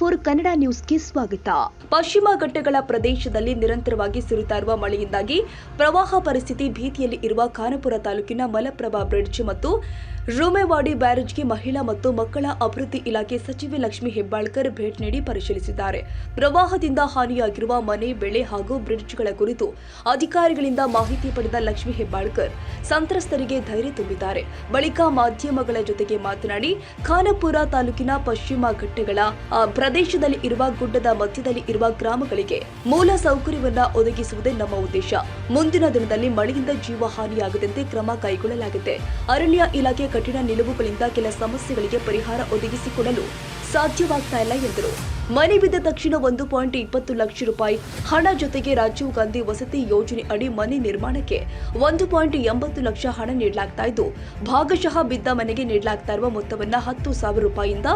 Four Kannada ನ್ಯೂಸ್ಗೆ ಸ್ವಾಗತ. ಪಶ್ಚಿಮ ಘಟ್ಟಗಳ ಪ್ರದೇಶದಲ್ಲಿ ನಿರಂತರವಾಗಿ ಸುರಿತಾ ಇರುವ ಮಳೆಯಿಂದಾಗಿ ಪ್ರವಾಹ ಪರಿಸ್ಥಿತಿ ಭೀತಿಯಲ್ಲಿ ಇರುವ ಖಾನಪುರ ತಾಲೂಕಿನ ಮಲಪ್ರಭಾ ಬ್ರಿಡ್ಜ್ ಮತ್ತು ರೂಮೆವಾಡಿ ಬ್ಯಾರೇಜ್ಗೆ ಮಹಿಳಾ ಮತ್ತು ಮಕ್ಕಳ ಅಭಿವೃದ್ಧಿ ಇಲಾಖೆ ಸಚಿವೆ ಲಕ್ಷ್ಮಿ ಹೆಬ್ಬಾಳ್ಕರ್ ಭೇಟಿ ನೀಡಿ ಪರಿಶೀಲಿಸಿದ್ದಾರೆ. ಪ್ರವಾಹದಿಂದ ಹಾನಿಯಾಗಿರುವ ಮನೆ, ಬೆಳೆ ಹಾಗೂ ಬ್ರಿಡ್ಜ್ಗಳ ಕುರಿತು ಅಧಿಕಾರಿಗಳಿಂದ ಮಾಹಿತಿ ಪಡೆದ ಲಕ್ಷ್ಮಿ ಹೆಬ್ಬಾಳ್ಕರ್ ಸಂತ್ರಸ್ತರಿಗೆ ಧೈರ್ಯ ತುಂಬಿದ್ದಾರೆ. ಬಳಿಕ ಮಾಧ್ಯಮಗಳ ಜೊತೆಗೆ ಮಾತನಾಡಿ, ಖಾನಾಪುರ ತಾಲೂಕಿನ ಪಶ್ಚಿಮ ಘಟ್ಟಗಳ ಪ್ರದೇಶದಲ್ಲಿ ಇರುವ ಗುಡ್ಡದ ಮಧ್ಯದಲ್ಲಿ ಇರುವ ಗ್ರಾಮಗಳಿಗೆ ಮೂಲ ಸೌಕರ್ಯವನ್ನು ಒದಗಿಸುವುದೇ ನಮ್ಮ ಉದ್ದೇಶ. ಮುಂದಿನ ದಿನದಲ್ಲಿ ಮಳೆಯಿಂದ ಜೀವ ಹಾನಿಯಾಗದಂತೆ ಕ್ರಮ ಕೈಗೊಳ್ಳಲಾಗಿದೆ ಅರಣ್ಯ ಇಲಾಖೆ ಕಠಿಣ ನಿಲುವುಗಳಿಂದ ಕೆಲ ಸಮಸ್ಯೆಗಳಿಗೆ ಪರಿಹಾರ ಒದಗಿಸಿಕೊಡಲು ಸಾಧ್ಯವಾಗ್ತಾ ಇಲ್ಲ ಎಂದರು. ಮನೆ ಬಿದ್ದ ತಕ್ಷಣ ಒಂದು ಪಾಯಿಂಟ್ ಇಪ್ಪತ್ತು ಲಕ್ಷ ರೂಪಾಯಿ ಹಣ ಜೊತೆಗೆ ರಾಜೀವ್ ಗಾಂಧಿ ವಸತಿ ಯೋಜನೆ ಅಡಿ ಮನೆ ನಿರ್ಮಾಣಕ್ಕೆ ಒಂದು ಪಾಯಿಂಟ್ ಎಂಬತ್ತು ಲಕ್ಷ ಹಣ ನೀಡಲಾಗ್ತಾ ಇದ್ದು, ಭಾಗಶಃ ಬಿದ್ದ ಮನೆಗೆ ನೀಡಲಾಗ್ತಾ ಇರುವ ಮೊತ್ತವನ್ನು ಹತ್ತು ಸಾವಿರ ರೂಪಾಯಿಯಿಂದ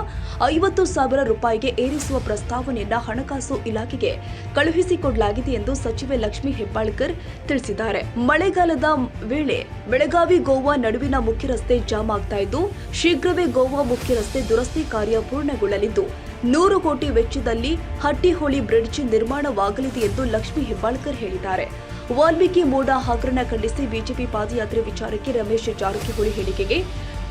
ಐವತ್ತು ಸಾವಿರ ರೂಪಾಯಿಗೆ ಏರಿಸುವ ಪ್ರಸ್ತಾವನೆಯನ್ನ ಹಣಕಾಸು ಇಲಾಖೆಗೆ ಕಳುಹಿಸಿಕೊಡಲಾಗಿದೆ ಎಂದು ಸಚಿವೆ ಲಕ್ಷ್ಮಿ ಹೆಬ್ಬಾಳ್ಕರ್ ತಿಳಿಸಿದ್ದಾರೆ. ಮಳೆಗಾಲದ ವೇಳೆ ಬೆಳಗಾವಿ ಗೋವಾ ನಡುವಿನ ಮುಖ್ಯ ರಸ್ತೆ ಜಾಮ್ ಆಗ್ತಾ ಇದ್ದು, ಶೀಘ್ರವೇ ಗೋವಾ ಮುಖ್ಯ ರಸ್ತೆ ದುರಸ್ತಿ ಕಾರ್ಯ ಪೂರ್ಣಗೊಳ್ಳಲಿದ್ದು ನೂರು ಕೋಟಿ ವೆಚ್ಚದಲ್ಲಿ ಹಟ್ಟಿಹೊಳಿ ಬ್ರಿಡ್ಜ್ ನಿರ್ಮಾಣವಾಗಲಿದೆ ಎಂದು ಲಕ್ಷ್ಮಿ ಹೆಬ್ಬಾಳ್ಕರ್ ಹೇಳಿದ್ದಾರೆ. ವಾಲ್ಮೀಕಿ ಮೋಡ ಹಗರಣ ಖಂಡಿಸಿ ಬಿಜೆಪಿ ಪಾದಯಾತ್ರೆ ವಿಚಾರಕ್ಕೆ ರಮೇಶ್ ಜಾರಕಿಹೊಳಿ ಹೇಳಿಕೆಗೆ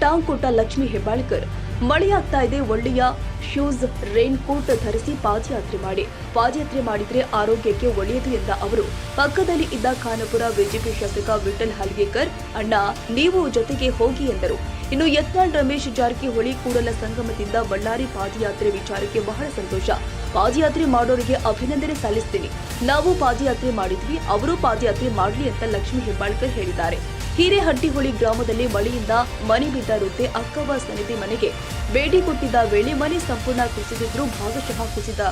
ಟಾಂಗ್ ಕೊಟ್ಟ ಲಕ್ಷ್ಮಿ ಹೆಬ್ಬಾಳ್ಕರ್. ಮಳೆಯಾಗ್ತಾ ಇದೆ, ಒಳ್ಳೆಯ ಶೂಸ್ ರೈನ್ ಕೋಟ್ ಧರಿಸಿ ಪಾದಯಾತ್ರೆ ಮಾಡಿ. ಪಾದಯಾತ್ರೆ ಮಾಡಿದ್ರೆ ಆರೋಗ್ಯಕ್ಕೆ ಒಳ್ಳೆಯದು ಎಂದ ಅವರು. ಪಕ್ಕದಲ್ಲಿ ಇದ್ದ ಖಾನಪುರ ಬಿಜೆಪಿ ಶಾಸಕ ವಿಠಲ್ ಹಲ್ಗೇಕರ್, ಅಣ್ಣ, ನೀವು ಜೊತೆಗೆ ಹೋಗಿ ಎಂದರು. ಇನ್ನು ಯತ್ನಾಳ್ ರಮೇಶ್ ಜಾರಕಿಹೊಳಿ ಕೂಡಲ ಸಂಗಮದಿಂದ ಬಳ್ಳಾರಿ ಪಾದಯಾತ್ರೆ ವಿಚಾರಕ್ಕೆ ಬಹಳ ಸಂತೋಷ. ಪಾದಯಾತ್ರೆ ಮಾಡೋರಿಗೆ ಅಭಿನಂದನೆ ಸಲ್ಲಿಸ್ತೀನಿ. ನಾವು ಪಾದಯಾತ್ರೆ ಮಾಡಿದ್ವಿ, ಅವರು ಪಾದಯಾತ್ರೆ ಮಾಡಲಿ ಅಂತ ಲಕ್ಷ್ಮೀ ಹೆಬ್ಬಾಳ್ಕರ್ ಹೇಳಿದ್ದಾರೆ. ಹಿರೇಹಟ್ಟಿಹೊಳಿ ಗ್ರಾಮದಲ್ಲಿ ಮಳೆಯಿಂದ ಮನೆ ಬಿದ್ದ ವೃದ್ಧೆ ಅಕ್ಕವ್ವ ಸನ್ನಿಧಿ ಮನೆಗೆ ಬೇಡಿ ಕೊಟ್ಟಿದ್ದ ವೇಳೆ ಮನೆ ಸಂಪೂರ್ಣ ಕುಸಿದಿದ್ರೂ ಭಾಗಶಃ ಕುಸಿದ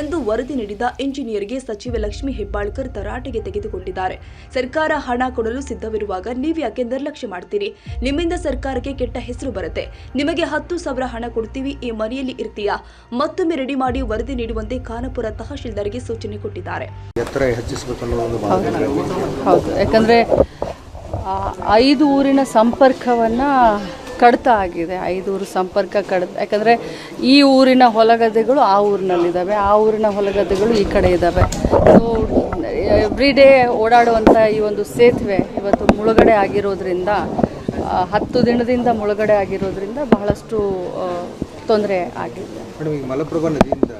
ಎಂದು ವರದಿ ನೀಡಿದ ಇಂಜಿನಿಯರ್ಗೆ ಸಚಿವೆ ಲಕ್ಷ್ಮಿ ಹೆಬ್ಬಾಳ್ಕರ್ ತರಾಟೆಗೆ ತೆಗೆದುಕೊಂಡಿದ್ದಾರೆ. ಸರ್ಕಾರ ಹಣ ಕೊಡಲು ಸಿದ್ಧವಿರುವಾಗ ನೀವ್ಯಾಕೆ ನಿರ್ಲಕ್ಷ್ಯ ಮಾಡ್ತೀರಿ? ನಿಮ್ಮಿಂದ ಸರ್ಕಾರಕ್ಕೆ ಕೆಟ್ಟ ಹೆಸರು ಬರುತ್ತೆ. ನಿಮಗೆ ಹತ್ತು ಸಾವಿರ ಹಣ ಕೊಡ್ತೀವಿ ಈ ಮನೆಯಲ್ಲಿ ಇರ್ತೀಯಾ? ಮತ್ತೊಮ್ಮೆ ರೆಡಿ ಮಾಡಿ ವರದಿ ನೀಡುವಂತೆ ಖಾನಪುರ ತಹಶೀಲ್ದಾರ್ಗೆ ಸೂಚನೆ ಕೊಟ್ಟಿದ್ದಾರೆ. ಎತ್ತರ ಹೆಚ್ಚಿಸಬೇಕು ಅನ್ನೋ ಒಂದು ಭಾವನೆ ಹೌದು. ಯಾಕಂದರೆ ಐದು ಊರಿನ ಸಂಪರ್ಕವನ್ನು ಕಡಿತ ಆಗಿದೆ. ಐದೂರು ಸಂಪರ್ಕ ಕಡಿತ. ಯಾಕಂದರೆ ಈ ಊರಿನ ಹೊಲಗದ್ದೆಗಳು ಆ ಊರಿನಲ್ಲಿದ್ದಾವೆ. ಆ ಊರಿನ ಹೊಲಗದ್ದೆಗಳು ಈ ಕಡೆ ಇದ್ದಾವೆ. ಸೊ ಎವ್ರಿ ಡೇ ಓಡಾಡುವಂಥ ಈ ಒಂದು ಸೇತುವೆ ಇವತ್ತು ಮುಳುಗಡೆ ಆಗಿರೋದ್ರಿಂದ ಹತ್ತು ದಿನದಿಂದ ಮುಳುಗಡೆ ಆಗಿರೋದ್ರಿಂದ ಬಹಳಷ್ಟು ತೊಂದರೆ ಆಗಿದೆ. ಮಲಪ್ರಭಾ ನದಿಯಿಂದ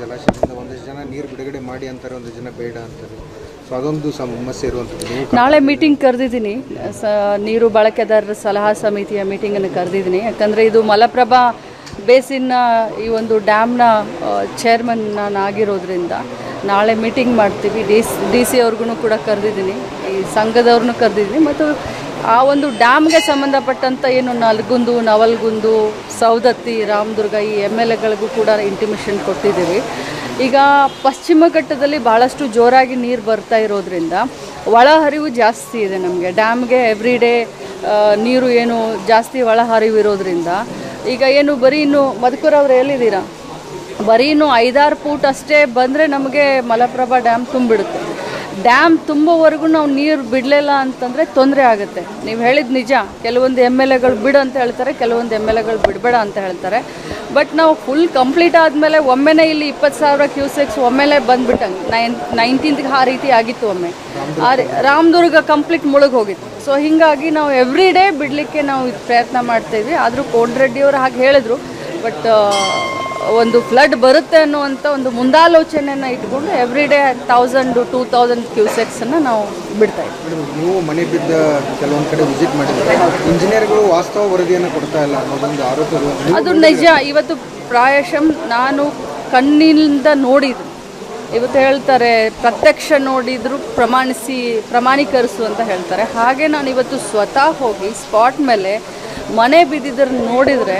ಜಲಾಶಯದಿಂದ ಒಂದಷ್ಟು ಜನ ನೀರು ಬಿಡುಗಡೆ ಮಾಡಿ ಅಂತಾರೆ, ಒಂದಷ್ಟು ಜನ ಬೇಡ ಅಂತಾರೆ. ಸೊ ಅದೊಂದು ಸಮಸ್ಯೆ ಇರುವಂಥದ್ದು ನಾಳೆ ಮೀಟಿಂಗ್ ಕರೆದಿದ್ದೀನಿ. ಸ ನೀರು ಬಳಕೆದಾರರ ಸಲಹಾ ಸಮಿತಿಯ ಮೀಟಿಂಗನ್ನು ಕರೆದಿದ್ದೀನಿ. ಯಾಕಂದರೆ ಇದು ಮಲಪ್ರಭಾ ಬೇಸಿನ್ನ ಈ ಒಂದು ಡ್ಯಾಮ್ನ ಚೇರ್ಮನ್ ನಾನು ಆಗಿರೋದ್ರಿಂದ ನಾಳೆ ಮೀಟಿಂಗ್ ಮಾಡ್ತೀವಿ. ಡಿ ಸಿ ಡಿ ಸಿ ಅವ್ರಿಗೂ ಕೂಡ ಕರೆದಿದ್ದೀನಿ. ಈ ಸಂಘದವ್ರನ್ನೂ ಕರೆದಿದ್ದೀನಿ. ಮತ್ತು ಆ ಒಂದು ಡ್ಯಾಮ್ಗೆ ಸಂಬಂಧಪಟ್ಟಂಥ ಏನು ನಲ್ಗುಂದು ನವಲ್ಗುಂದು ಸೌದತ್ತಿ ರಾಮದುರ್ಗ ಈ ಎಂ ಎಲ್ ಎಗಳಿಗೂ ಕೂಡ ಇಂಟಿಮೇಷನ್ ಕೊಟ್ಟಿದ್ದೀವಿ. ಈಗ ಪಶ್ಚಿಮ ಘಟ್ಟದಲ್ಲಿ ಭಾಳಷ್ಟು ಜೋರಾಗಿ ನೀರು ಬರ್ತಾ ಇರೋದ್ರಿಂದ ಒಳಹರಿವು ಜಾಸ್ತಿ ಇದೆ ನಮಗೆ. ಡ್ಯಾಮ್ಗೆ ಎವ್ರಿ ಡೇ ನೀರು ಏನು ಜಾಸ್ತಿ ಒಳಹರಿವು ಇರೋದ್ರಿಂದ. ಈಗ ಏನು ಬರೀ ಇನ್ನು ಮಧುಕೂರವ್ರು ಎಲ್ಲಿದ್ದೀರಾ? ಬರೀ ಇನ್ನು ಐದಾರು ಫೂಟ್ ಅಷ್ಟೇ ಬಂದರೆ ನಮಗೆ ಮಲಪ್ರಭಾ ಡ್ಯಾಮ್ ತುಂಬಿಡುತ್ತೆ. ಡ್ಯಾಮ್ ತುಂಬೋವರೆಗೂ ನಾವು ನೀರು ಬಿಡಲಿಲ್ಲ ಅಂತಂದರೆ ತೊಂದರೆ ಆಗುತ್ತೆ. ನೀವು ಹೇಳಿದ ನಿಜ. ಕೆಲವೊಂದು ಎಂ ಎಲ್ ಎಗಳು ಬಿಡು ಅಂತ ಹೇಳ್ತಾರೆ, ಕೆಲವೊಂದು ಎಂ ಎಲ್ ಎಗಳು ಬಿಡಬೇಡ ಅಂತ ಹೇಳ್ತಾರೆ. ಬಟ್ ನಾವು ಫುಲ್ ಕಂಪ್ಲೀಟ್ ಆದಮೇಲೆ ಒಮ್ಮೆನೇ ಇಲ್ಲಿ ಇಪ್ಪತ್ತು ಸಾವಿರ ಕ್ಯೂಸೆಕ್ಸ್ ಒಮ್ಮೆಲೆ ಬಂದ್ಬಿಟ್ಟಂಗೆ. ನೈನ್ ನೈನ್ಟೀನ್ತ್ಗೆ ಆ ರೀತಿ ಆಗಿತ್ತು ಒಮ್ಮೆ. ಆ ರೀ- ರಾಮದುರ್ಗ ಕಂಪ್ಲೀಟ್ ಮುಳುಗಿ ಹೋಗಿತ್ತು. ಸೊ ಹೀಗಾಗಿ ನಾವು ಎವ್ರಿ ಡೇ ಬಿಡಲಿಕ್ಕೆ ನಾವು ಇದ್ ಪ್ರಯತ್ನ ಮಾಡ್ತಾಯಿದ್ವಿ ಆದರೂ ಕೋಡ್ರೆಡ್ಡಿಯವರು ಹಾಗೆ ಹೇಳಿದ್ರು. ಬಟ್ ಒಂದು ಫ್ಲಡ್ ಬರುತ್ತೆ ಅನ್ನುವಂಥ ಒಂದು ಮುಂದಾಲೋಚನೆಯನ್ನು ಇಟ್ಕೊಂಡು every day thousand two thousand ಕ್ಯೂಸೆಕ್ಸನ್ನು ನಾವು ಬಿಡ್ತಾ ಇದ್ದೀವಿ ನೀವು ಮನೆ ಬಿದ್ದ ಕೆಲವೊಂದು ಕಡೆ ವಿಸಿಟ್ ಮಾಡಿದ್ರೆ ಇಂಜಿನಿಯರ್ಗಳು ವಾಸ್ತವ ವರದಿಯನ್ನು ಕೊಡ್ತಾ ಇಲ್ಲ ಅನ್ನೋದೊಂದು ಆರೋಪ ಅದು ನಿಜ. ಇವತ್ತು ಪ್ರಾಯಶಃ ನಾನು ಕಣ್ಣಿನಿಂದ ನೋಡಿದ್ರು ಇವತ್ತು ಹೇಳ್ತಾರೆ ಪ್ರತ್ಯಕ್ಷ ನೋಡಿದ್ರು ಪ್ರಮಾಣಿಸಿ ಪ್ರಮಾಣೀಕರಿಸು ಅಂತ ಹೇಳ್ತಾರೆ. ಹಾಗೆ ನಾನು ಇವತ್ತು ಸ್ವತಃ ಹೋಗಿ ಸ್ಪಾಟ್ ಮೇಲೆ ಮನೆ ಬಿದ್ದಿದ್ದನ್ನು ನೋಡಿದರೆ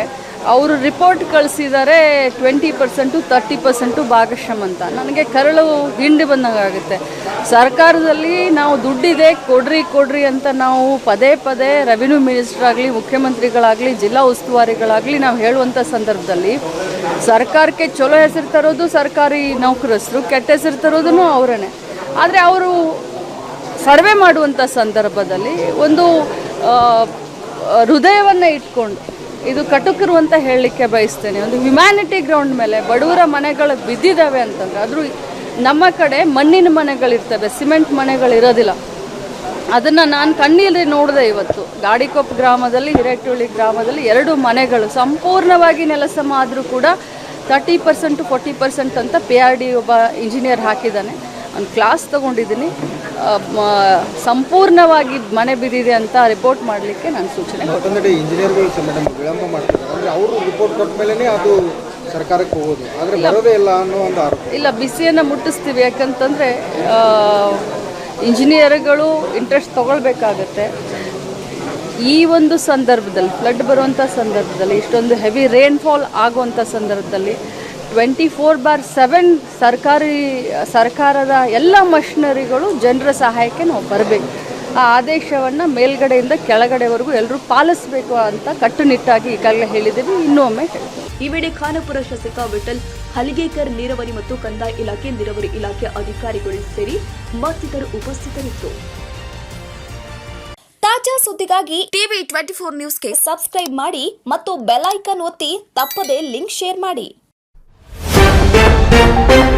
ಅವರು ರಿಪೋರ್ಟ್ ಕಳಿಸಿದ್ದಾರೆ ಟ್ವೆಂಟಿ ಪರ್ಸೆಂಟು ತರ್ಟಿ ಪರ್ಸೆಂಟು ಭಾಗಶಃ ಅಂತ. ನನಗೆ ಕರಳು ಹಿಂಡಿ ಬಂದಂಗಾಗುತ್ತೆ. ಸರ್ಕಾರದಲ್ಲಿ ನಾವು ದುಡ್ಡಿದೆ, ಕೊಡ್ರಿ ಕೊಡ್ರಿ ಅಂತ ನಾವು ಪದೇ ಪದೇ ರೆವಿನ್ಯೂ ಮಿನಿಸ್ಟರ್ ಆಗಲಿ, ಮುಖ್ಯಮಂತ್ರಿಗಳಾಗಲಿ, ಜಿಲ್ಲಾ ಉಸ್ತುವಾರಿಗಳಾಗಲಿ ನಾವು ಹೇಳುವಂಥ ಸಂದರ್ಭದಲ್ಲಿ ಸರ್ಕಾರಕ್ಕೆ ಚಲೋ ಹೆಸರು ತರೋದು ಸರ್ಕಾರಿ ನೌಕರಸ್ಥರು ಕೆಟ್ಟ ಹೆಸರು ತರೋದು ಅವರೇ ಆದರೆ ಅವರು ಸರ್ವೆ ಮಾಡುವಂಥ ಸಂದರ್ಭದಲ್ಲಿ ಒಂದು ಹೃದಯವನ್ನು ಇಟ್ಕೊಂಡು ಇದು ಕಟುಕರು ಅಂತ ಹೇಳಲಿಕ್ಕೆ ಬಯಸ್ತೇನೆ. ಒಂದು ಹ್ಯುಮ್ಯಾನಿಟಿ ಗ್ರೌಂಡ್ ಮೇಲೆ ಬಡವರ ಮನೆಗಳು ಬಿದ್ದಿದ್ದಾವೆ ಅಂತಂದರೆ ಆದರೂ ನಮ್ಮ ಕಡೆ ಮಣ್ಣಿನ ಮನೆಗಳಿರ್ತವೆ ಸಿಮೆಂಟ್ ಮನೆಗಳಿರೋದಿಲ್ಲ ಅದನ್ನು ನಾನು ಕಣ್ಣೀಲಿ ನೋಡಿದೆ ಇವತ್ತು. ಗಾಡಿಕೊಪ್ಪ ಗ್ರಾಮದಲ್ಲಿ ಹಿರೇಟುಳಿ ಗ್ರಾಮದಲ್ಲಿ ಎರಡು ಮನೆಗಳು ಸಂಪೂರ್ಣವಾಗಿ ನೆಲಸಮ ಆದರೂ ಕೂಡ ತರ್ಟಿ ಪರ್ಸೆಂಟು ಫೋರ್ಟಿ ಪರ್ಸೆಂಟ್ ಅಂತ ಪಿ ಆರ್ ಡಿ ಒಬ್ಬ ಇಂಜಿನಿಯರ್ ಹಾಕಿದ್ದಾನೆ. ಒಂದು ಕ್ಲಾಸ್ ತಗೊಂಡಿದ್ದೀನಿ. ಸಂಪೂರ್ಣವಾಗಿ ಮನೆ ಬಿದ್ದಿದೆ ಅಂತ ರಿಪೋರ್ಟ್ ಮಾಡಲಿಕ್ಕೆ ನಾನು ಸೂಚನೆ ಕೊಡ್ತೀನಿ. ಇಂಜಿನಿಯರ್ಗಳು ಸಹ ಮೇಡಮ್ ವಿಳಂಬ ಮಾಡ್ತಿದ್ದಾರೆ. ಅಂದರೆ ಅವರು ರಿಪೋರ್ಟ್ ಕೊಟ್ಟ ಮೇಲೇ ಅದು ಸರ್ಕಾರಕ್ಕೆ ಹೋಗೋದು. ಆದರೆ ಬರೋದೇ ಇಲ್ಲ ಅನ್ನೋ ಒಂದು ಆರೋಪ. ಇಲ್ಲ ಬಿಸಿಯನ್ನು ಮುಟ್ಟಿಸ್ತೀವಿ. ಯಾಕಂತಂದರೆ ಇಂಜಿನಿಯರ್ಗಳು ಇಂಟ್ರೆಸ್ಟ್ ತಗೊಳ್ಬೇಕಾಗತ್ತೆ. ಈ ಒಂದು ಸಂದರ್ಭದಲ್ಲಿ ಫ್ಲಡ್ ಬರುವಂಥ ಸಂದರ್ಭದಲ್ಲಿ ಇಷ್ಟೊಂದು ಹೆವಿ ರೇನ್ಫಾಲ್ ಆಗುವಂಥ ಸಂದರ್ಭದಲ್ಲಿ ಟ್ವೆಂಟಿ ಫೋರ್ ಬಾರ್ ಸೆವೆನ್ ಸರ್ಕಾರಿ ಸರ್ಕಾರದ ಎಲ್ಲ ಮಷಿನರಿಗಳು ಜನರ ಸಹಾಯಕ್ಕೆ ನಾವು ಬರಬೇಕು. ಆ ಆದೇಶವನ್ನು ಮೇಲ್ಗಡೆಯಿಂದ ಕೆಳಗಡೆವರೆಗೂ ಎಲ್ಲರೂ ಪಾಲಿಸಬೇಕು ಅಂತ ಕಟ್ಟುನಿಟ್ಟಾಗಿ ಈಗಾಗಲೇ ಹೇಳಿದ್ದೀವಿ. ಇನ್ನೊಮ್ಮೆ ಹೇಳ್ತೀನಿ. ಈ ವೇಳೆ ಖಾನಾಪುರ ಶಾಸಕ ವಿಠಲ್ ಹಲಿಗೇಕರ್ ನೀರಾವರಿ ಮತ್ತು ಕಂದಾಯ ಇಲಾಖೆ ನೀರಾವರಿ ಇಲಾಖೆ ಅಧಿಕಾರಿಗಳು ಸೇರಿ ಮತ್ತಿತರು ಉಪಸ್ಥಿತರಿತ್ತು ತಾಜಾ ಸುದ್ದಿಗಾಗಿ ಟಿವಿ ಟ್ವೆಂಟಿ ಫೋರ್ ನ್ಯೂಸ್ಗೆ ಸಬ್ಸ್ಕ್ರೈಬ್ ಮಾಡಿ ಮತ್ತು ಬೆಲ್ ಐಕನ್ ಒತ್ತಿ ತಪ್ಪದೇ ಲಿಂಕ್ ಶೇರ್ ಮಾಡಿ. thank you